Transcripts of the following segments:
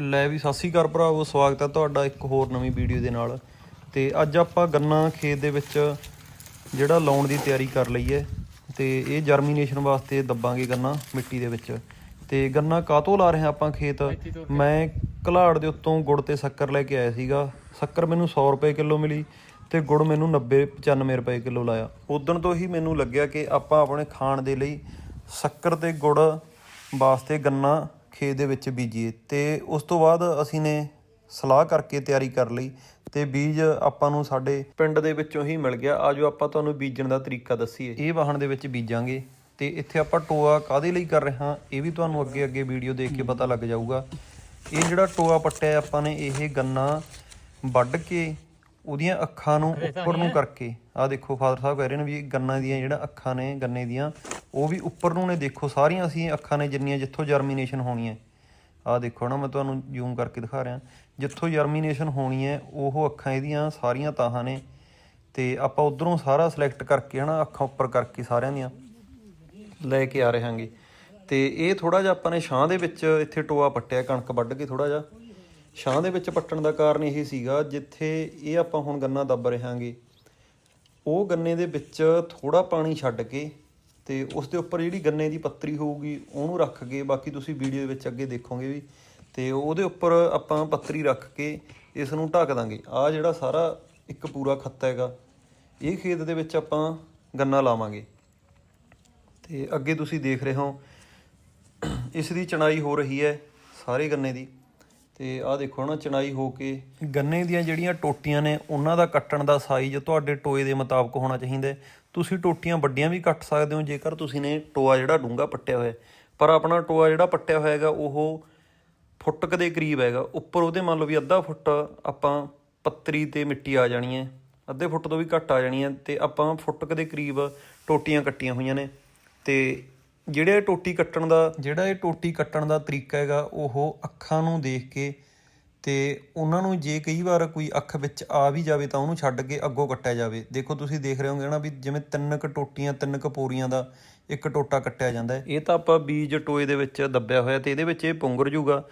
ਲੈ ਵੀ ਸਤਿ ਸ਼੍ਰੀ ਅਕਾਲ ਭਰਾਵੋ ਸਵਾਗਤ ਹੈ ਤੁਹਾਡਾ ਇੱਕ ਹੋਰ ਨਵੀਂ ਵੀਡੀਓ ਦੇ ਨਾਲ। ਤੇ ਅੱਜ ਆਪਾਂ ਗੰਨਾ ਖੇਤ ਦੇ ਵਿੱਚ ਜਿਹੜਾ ਲਾਉਣ ਦੀ ਤਿਆਰੀ ਕਰ ਲਈ ਹੈ ਤੇ ਇਹ ਜਰਮੀਨੇਸ਼ਨ ਵਾਸਤੇ ਦੱਬਾਂਗੇ ਗੰਨਾ ਮਿੱਟੀ ਦੇ ਵਿੱਚ। ਤੇ ਗੰਨਾ ਕਾਤੋਂ ਲਾ ਰਹੇ ਹਾਂ ਆਪਾਂ ਖੇਤ? ਮੈਂ ਘਲਾੜ ਦੇ ਉੱਤੋਂ ਗੁੜ ਤੇ ਸ਼ੱਕਰ ਲੈ ਕੇ ਆਇਆ ਸੀਗਾ। ਸ਼ੱਕਰ ਮੈਨੂੰ 100 ਰੁਪਏ ਕਿਲੋ ਮਿਲੀ ਤੇ ਗੁੜ ਮੈਨੂੰ 90 95 ਰੁਪਏ ਕਿਲੋ ਲਾਇਆ। ਉਦੋਂ ਤੋਂ ਹੀ ਮੈਨੂੰ ਲੱਗਿਆ ਕਿ ਆਪਾਂ ਆਪਣੇ ਖਾਣ ਦੇ ਲਈ ਸ਼ੱਕਰ ਤੇ ਗੁੜ ਵਾਸਤੇ ਗੰਨਾ ਖੇਤ ਦੇ ਵਿੱਚ ਬੀਜੀਏ। ਤੇ ਉਸ ਤੋਂ ਬਾਅਦ ਅਸੀਂ ਨੇ ਸਲਾਹ ਕਰਕੇ ਤਿਆਰੀ ਕਰ ਲਈ ਤੇ ਬੀਜ ਆਪਾਂ ਨੂੰ ਸਾਡੇ ਪਿੰਡ ਦੇ ਵਿੱਚੋਂ ਹੀ ਮਿਲ ਗਿਆ। ਆਜੋ ਆਪਾਂ ਤੁਹਾਨੂੰ ਬੀਜਣ ਦਾ ਤਰੀਕਾ ਦੱਸੀਏ। ਇਹ ਵਾਹਣ ਦੇ ਵਿੱਚ ਬੀਜਾਂਗੇ ਤੇ ਇੱਥੇ ਆਪਾਂ ਟੋਆ ਕਾਦੇ ਲਈ ਕਰ ਰਹੇ ਹਾਂ, ਇਹ ਵੀ ਤੁਹਾਨੂੰ ਅੱਗੇ ਅੱਗੇ ਵੀਡੀਓ ਦੇਖ ਕੇ ਪਤਾ ਲੱਗ ਜਾਊਗਾ। ਇਹ ਜਿਹੜਾ ਟੋਆ ਪੱਟਿਆ ਆਪਾਂ ਨੇ, ਇਹ ਗੰਨਾ ਵੱਢ ਕੇ ਉਹਦੀਆਂ ਅੱਖਾਂ ਨੂੰ ਉੱਪਰ ਨੂੰ ਕਰਕੇ ਆਹ ਦੇਖੋ ਫਾਦਰ ਸਾਹਿਬ ਕਹਿ ਰਹੇ ਨੇ ਵੀ ਗੰਨਾ ਦੀਆਂ ਜਿਹੜਾ ਅੱਖਾਂ ਨੇ ਗੰਨੇ ਦੀਆਂ ਉਹ ਵੀ ਉੱਪਰ ਨੂੰ ਨੇ ਦੇਖੋ ਸਾਰੀਆਂ ਅਸੀਂ ਅੱਖਾਂ ਨੇ ਜਿੰਨੀਆਂ ਜਿੱਥੋਂ ਜਰਮੀਨੇਸ਼ਨ ਹੋਣੀ ਹੈ ਆਹ ਦੇਖੋ ਨਾ ਮੈਂ ਤੁਹਾਨੂੰ ਜ਼ੂਮ ਕਰਕੇ ਦਿਖਾ ਰਿਹਾ। ਜਿੱਥੋਂ ਜਰਮੀਨੇਸ਼ਨ ਹੋਣੀ ਹੈ ਉਹ ਅੱਖਾਂ ਇਹਦੀਆਂ ਸਾਰੀਆਂ ਤਾਹਾਂ ਨੇ। ਤੇ ਆਪਾਂ ਉਧਰੋਂ ਸਾਰਾ ਸਿਲੈਕਟ ਕਰਕੇ ਹਨਾ ਅੱਖਾਂ ਉੱਪਰ ਕਰਕੇ ਸਾਰਿਆਂ ਦੀਆਂ ਲੈ ਕੇ ਆ ਰਹੇ ਹਾਂਗੇ ਤੇ ਇਹ ਥੋੜਾ ਜਿਹਾ ਆਪਾਂ ਨੇ ਛਾਂ ਦੇ ਵਿੱਚ ਇੱਥੇ ਟੋਆ ਪੱਟਿਆ ਕਣਕ ਵੱਢ ਕੇ ਥੋੜਾ ਜਿਹਾ। ਛਾਂ ਦੇ ਵਿੱਚ ਪੱਟਣ ਦਾ ਕਾਰਨ ਇਹ ਸੀਗਾ ਜਿੱਥੇ ਇਹ ਆਪਾਂ ਹੁਣ ਗੰਨਾ ਦੱਬ ਰਹੇ ਹਾਂਗੇ ਉਹ ਗੰਨੇ ਦੇ ਵਿੱਚ ਥੋੜਾ ਪਾਣੀ ਛੱਡ ਕੇ ਤੇ ਉਸ ਦੇ ਉੱਪਰ ਜਿਹੜੀ ਗੰਨੇ ਦੀ ਪੱਤਰੀ ਹੋਊਗੀ ਉਹਨੂੰ ਰੱਖ ਕੇ, ਬਾਕੀ ਤੁਸੀਂ ਵੀਡੀਓ ਦੇ ਵਿੱਚ ਅੱਗੇ ਦੇਖੋਗੇ ਵੀ, ਤੇ ਉਹਦੇ ਉੱਪਰ ਆਪਾਂ ਪੱਤਰੀ ਰੱਖ ਕੇ ਇਸ ਨੂੰ ਢੱਕ ਦਾਂਗੇ। ਆ ਜਿਹੜਾ ਸਾਰਾ ਇੱਕ ਪੂਰਾ ਖੱਤ ਹੈਗਾ, ਇਹ ਖੇਤ ਦੇ ਵਿੱਚ ਆਪਾਂ ਗੰਨਾ ਲਾਵਾਂਗੇ। ਤੇ ਅੱਗੇ ਤੁਸੀਂ ਦੇਖ ਰਹੇ ਹੋ, ਇਸ ਦੀ ਚਣਾਈ ਹੋ ਰਹੀ ਹੈ ਸਾਰੇ ਗੰਨੇ ਦੀ। ਤੇ ਆਹ ਦੇਖੋ ਨਾ ਚਣਾਈ ਹੋ ਕੇ। ਗੰਨੇ ਦੀਆਂ ਜਿਹੜੀਆਂ ਟੋਟੀਆਂ ਨੇ, ਉਹਨਾਂ ਦਾ ਕੱਟਣ ਦਾ ਸਾਈਜ਼ ਤੁਹਾਡੇ ਟੋਏ ਦੇ ਮੁਤਾਬਕ ਹੋਣਾ ਚਾਹੀਦਾ ਤੁਸੀਂ ਟੋਟੀਆਂ ਵੱਡੀਆਂ ਵੀ ਕੱਟ ਸਕਦੇ ਹੋ, ਜੇਕਰ ਤੁਸੀਂ ਨੇ ਟੋਆ ਜਿਹੜਾ ਡੂੰਗਾ ਪੱਟਿਆ ਹੋਇਆ ਪਰ ਆਪਣਾ ਟੋਆ ਜਿਹੜਾ ਪੱਟਿਆ ਹੋਇਆ ਹੈਗਾ, ਉਹ ਫੁੱਟ ਕੁ ਦੇ ਕਰੀਬ ਹੈਗਾ। ਉੱਪਰ ਉਹਦੇ ਮੰਨ ਲਓ ਵੀ ਅੱਧਾ ਫੁੱਟ ਆਪਾਂ ਪੱਤਰੀ ਤੇ ਮਿੱਟੀ ਆ ਜਾਣੀ ਹੈ। ਅੱਧੇ ਫੁੱਟ ਤੋਂ ਵੀ ਘੱਟ ਆ ਜਾਣੀ ਹੈ ਤੇ ਆਪਾਂ ਫੁੱਟ ਕੁ ਦੇ ਕਰੀਬ ਟੋਟੀਆਂ ਕੱਟੀਆਂ ਹੋਈਆਂ ਨੇ। ਤੇ ਜਿਹੜੇ ਇਹ ਟੋਟੀ ਕੱਟਣ ਦਾ ਜਿਹੜਾ ਇਹ ਟੋਟੀ ਕੱਟਣ ਦਾ ਤਰੀਕਾ ਹੈਗਾ ਉਹ ਅੱਖਾਂ ਨੂੰ ਦੇਖ ਕੇ ਤੇ ਉਹਨਾਂ ਨੂੰ ਜੇ ਕਈ ਵਾਰ ਕੋਈ ਅੱਖ ਵਿੱਚ ਆ ਵੀ ਜਾਵੇ ਤਾਂ ਉਹਨੂੰ ਛੱਡ ਕੇ ਅੱਗੋਂ ਕੱਟਿਆ ਜਾਵੇ। ਦੇਖੋ ਤੁਸੀਂ ਦੇਖ ਰਹੇ ਹੋਗੇ ਨਾ ਵੀ ਜਿਵੇਂ ਤਿੰਨ ਕ ਟੋਟੀਆਂ ਤਿੰਨ ਕ ਪੋਰੀਆਂ ਦਾ ਇੱਕ ਟੋਟਾ ਕੱਟਿਆ ਜਾਂਦਾ ਹੈ। ਇਹ ਤਾਂ ਆਪਾਂ ਬੀਜ ਟੋਏ ਦੇ ਵਿੱਚ ਦੱਬਿਆ ਹੋਇਆ ਤੇ ਇਹਦੇ ਵਿੱਚ ਇਹ ਪੁੰਗਰ ਜੂਗਾ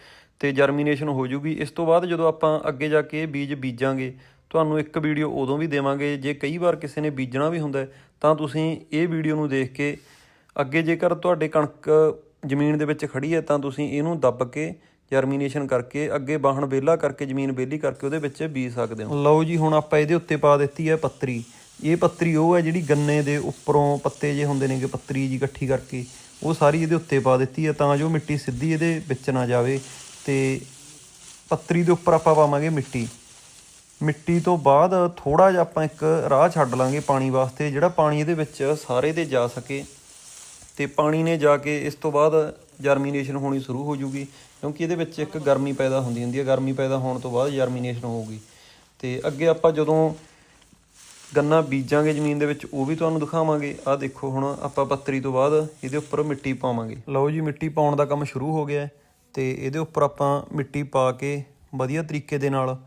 ਤੇ ਜਰਮੀਨੇਸ਼ਨ ਹੋ ਜੂਗੀ। ਇਸ ਤੋਂ ਬਾਅਦ ਜਦੋਂ ਆਪਾਂ ਅੱਗੇ ਜਾ ਕੇ ਇਹ ਬੀਜ ਬੀਜਾਂਗੇ ਤੁਹਾਨੂੰ ਇੱਕ ਵੀਡੀਓ ਉਦੋਂ ਵੀ ਦੇਵਾਂਗੇ। ਜੇ ਕਈ ਵਾਰ ਕਿਸੇ ਨੇ ਬੀਜਣਾ ਵੀ ਹੁੰਦਾ ਤਾਂ ਤੁਸੀਂ ਇਹ ਵੀਡੀਓ ਨੂੰ ਦੇਖ ਕੇ ਅੱਗੇ ਜੇਕਰ ਤੁਹਾਡੇ ਕਣਕ ਜ਼ਮੀਨ ਦੇ ਵਿੱਚ ਖੜੀ ਹੈ, ਤਾਂ ਤੁਸੀਂ ਇਹਨੂੰ ਦੱਬ ਕੇ ਜਰਮੀਨੇਸ਼ਨ ਕਰਕੇ, ਅੱਗੇ ਬਾਹਣ ਵਿਹਲਾ ਕਰਕੇ, ਜ਼ਮੀਨ ਵਿਹਲੀ ਕਰਕੇ ਉਹਦੇ ਵਿੱਚ ਬੀਜ ਸਕਦੇ ਹੋ। ਲਓ ਜੀ, ਹੁਣ ਆਪਾਂ ਇਹਦੇ ਉੱਤੇ ਪਾ ਦਿੱਤੀ ਹੈ ਪੱਤਰੀ। ਇਹ ਪੱਤਰੀ ਉਹ ਹੈ ਜਿਹੜੀ ਗੰਨੇ ਦੇ ਉੱਪਰੋਂ ਪੱਤੇ ਜੇ ਹੁੰਦੇ ਨੇਗੇ, ਪੱਤਰੀ ਜੀ ਇਕੱਠੀ ਕਰਕੇ, ਉਹ ਸਾਰੀ ਇਹਦੇ ਉੱਤੇ ਪਾ ਦਿੱਤੀ ਹੈ ਤਾਂ ਜੋ ਮਿੱਟੀ ਸਿੱਧੀ ਇਹਦੇ ਵਿੱਚ ਨਾ ਜਾਵੇ ਤੇ ਪੱਤਰੀ ਦੇ ਉੱਪਰ ਆਪਾਂ ਪਾਵਾਂਗੇ ਮਿੱਟੀ। ਮਿੱਟੀ ਤੋਂ ਬਾਅਦ ਥੋੜਾ ਜਿਹਾ ਆਪਾਂ ਇੱਕ ਰਾਹ ਛੱਡ ਲਾਂਗੇ ਪਾਣੀ ਵਾਸਤੇ, ਜਿਹੜਾ ਪਾਣੀ ਇਹਦੇ ਵਿੱਚ ਸਾਰੇ ਦੇ ਜਾ ਸਕੇ। ਤੇ ਪਾਣੀ ਨੇ ਜਾ ਕੇ ਇਸ ਤੋਂ ਬਾਅਦ ਜਰਮੀਨੇਸ਼ਨ ਹੋਣੀ ਸ਼ੁਰੂ ਹੋ ਜੂਗੀ, ਕਿਉਂਕਿ ਇਹਦੇ ਵਿੱਚ ਇੱਕ ਗਰਮੀ ਪੈਦਾ ਹੁੰਦੀ ਹੁੰਦੀ ਹੈ। ਗਰਮੀ ਪੈਦਾ ਹੋਣ ਤੋਂ ਬਾਅਦ ਜਰਮੀਨੇਸ਼ਨ ਹੋਊਗੀ। ਤੇ ਅੱਗੇ ਆਪਾਂ ਜਦੋਂ ਗੰਨਾ ਬੀਜਾਂਗੇ ਜ਼ਮੀਨ ਦੇ ਵਿੱਚ, ਉਹ ਵੀ ਤੁਹਾਨੂੰ ਦਿਖਾਵਾਂਗੇ। ਆਹ ਦੇਖੋ, ਹੁਣ ਆਪਾਂ ਪੱਤਰੀ ਤੋਂ ਬਾਅਦ ਇਹਦੇ ਉੱਪਰ ਮਿੱਟੀ ਪਾਵਾਂਗੇ। ਲਓ ਜੀ, ਮਿੱਟੀ ਪਾਉਣ ਦਾ ਕੰਮ ਸ਼ੁਰੂ ਹੋ ਗਿਆ ਹੈ। ਤੇ ਇਹਦੇ ਉੱਪਰ ਆਪਾਂ ਮਿੱਟੀ ਪਾ ਕੇ ਵਧੀਆ ਤਰੀਕੇ ਦੇ ਨਾਲ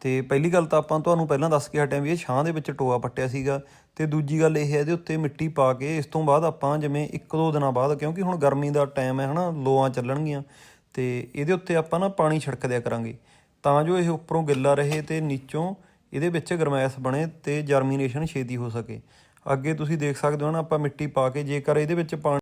ਤੇ ਪਹਿਲੀ ਗੱਲ ਤਾਂ ਆਪਾਂ ਤੁਹਾਨੂੰ ਪਹਿਲਾਂ ਦੱਸ ਕੇ ਹਟਿਆ ਵੀ ਇਹ ਛਾਂ ਦੇ ਵਿੱਚ ਟੋਆ ਪੱਟਿਆ ਸੀਗਾ ਤੇ ਦੂਜੀ ਗੱਲ ਇਹ ਹੈ ਇਹਦੇ ਉੱਤੇ ਮਿੱਟੀ ਪਾ ਕੇ ਇਸ ਤੋਂ ਬਾਅਦ ਆਪਾਂ ਜਿਵੇਂ ਇੱਕ ਦੋ ਦਿਨਾਂ ਬਾਅਦ, ਕਿਉਂਕਿ ਹੁਣ ਗਰਮੀ ਦਾ ਟਾਈਮ ਹੈ ਹਨਾ, ਲੋਆਂ ਚੱਲਣਗੀਆਂ, ਤੇ ਇਹਦੇ ਉੱਤੇ ਆਪਾਂ ਨਾ ਪਾਣੀ ਛਿੜਕ ਦਿਆ ਕਰਾਂਗੇ। ਤਾਂ ਜੋ ਇਹ ਉੱਪਰੋਂ ਗਿੱਲਾ ਰਹੇ ਤੇ ਨੀਚੋਂ ਇਹਦੇ ਵਿੱਚ ਗਰਮੈਸ਼ ਬਣੇ ਤੇ ਜਰਮੀਨੇਸ਼ਨ ਛੇਤੀ ਹੋ ਸਕੇ। ਅੱਗੇ ਤੁਸੀਂ ਦੇਖ ਸਕਦੇ ਹੋ ਨਾ ਆਪਾਂ ਮਿੱਟੀ ਪਾ ਕੇ ਜੇਕਰ ਇਹਦੇ ਵਿੱਚ ਪਾਣੀ